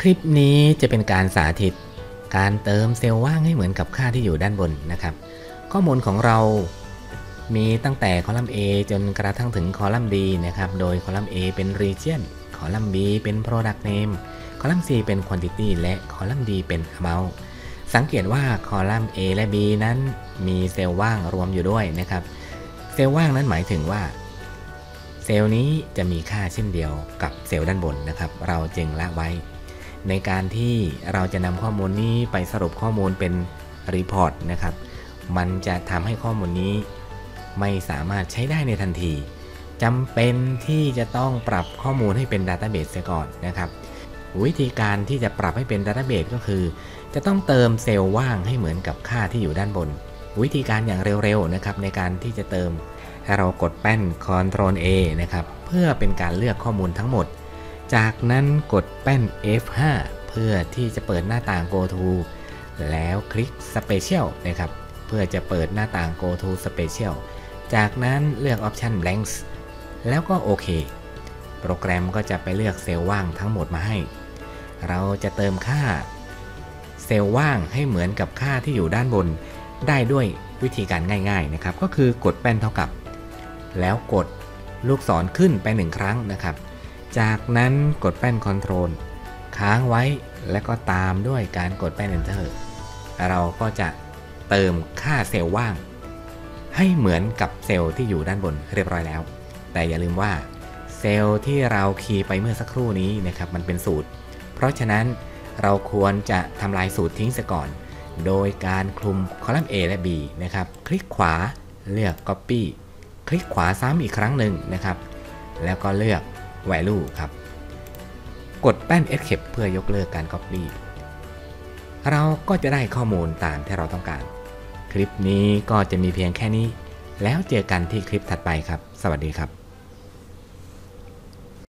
คลิปนี้จะเป็นการสาธิต การเติมเซลล์ว่างให้เหมือนกับค่าที่อยู่ด้านบนนะครับ ข้อมูลของเรามีตั้งแต่คอลัมน์ A จนกระทั่งถึงคอลัมน์ D นะครับ โดยคอลัมน์ A เป็น region คอลัมน์ B เป็น product name คอลัมน์ C เป็น quantity และคอลัมน์ D เป็น amount สังเกตว่าคอลัมน์ A และ B นั้นมีเซลล์ว่างรวมอยู่ด้วยนะครับ เซลล์ว่างนั้นหมายถึงว่าเซลล์นี้จะมีค่าเช่นเดียวกับเซลล์ด้านบนนะครับ เราจึงละไว้ ในการที่เราจะนำข้อมูลนี้ไปสรุปข้อมูลเป็นรีพอร์ตนะครับ มันจะทำให้ข้อมูลนี้ไม่สามารถใช้ได้ในทันทีจำเป็นที่จะต้องปรับข้อมูลให้เป็นดัตต้าเบสเสียก่อนนะครับ วิธีการที่จะปรับให้เป็นดัตต้าเบสก็คือ จะต้องเติมเซลล์ว่างให้เหมือนกับค่าที่อยู่ด้านบน วิธีการอย่างเร็วๆนะครับในการที่จะเติมให้เรากดแป้น Ctrl A นะครับ เพื่อเป็นการเลือกข้อมูลทั้งหมด จากนั้นกดแป้น F5 เพื่อที่จะเปิดหน้าต่าง Go to แล้วคลิก Special นะครับ เพื่อจะเปิดหน้าต่าง Go to Special จากนั้นเลือก Option Blanks แล้วก็โอเค โปรแกรมก็จะไปเลือกเซลล์ว่างทั้งหมดมาให้ เราจะเติมค่า เซลล์ว่างให้เหมือนกับค่าที่อยู่ด้านบน ได้ด้วยวิธีการง่าย ๆนะครับ ก็คือกดแป้นเท่ากับ แล้วกดลูกศรขึ้นไปหนึ่งครั้งนะครับ จากนั้นกดแป้น Ctrl ค้างไว้แล้วก็ตามด้วยการกดแป้น Enter เราก็จะเติมค่าเซลล์ว่าง ให้เหมือนกับเซลล์ที่อยู่ด้านบนเรียบร้อยแล้ว แต่อย่าลืมว่าเซลล์ที่เราคีย์ไปเมื่อสักครู่นี้นะครับมันเป็นสูตร เพราะฉะนั้นเราควรจะทำลายสูตรทิ้งซะก่อน โดยการคลุมคอลัมน์ A และ B นะครับ คลิกขวาเลือก Copy คลิกขวาซ้ำอีกครั้งหนึ่งนะครับ แล้วก็เลือก Value ครับ กดแป้น Escape เพื่อยกเลิกการ Copy เราก็จะได้ข้อมูลตามที่เราต้องการ คลิปนี้ก็จะมีเพียงแค่นี้ แล้วเจอกันที่คลิปถัดไปครับ สวัสดีครับ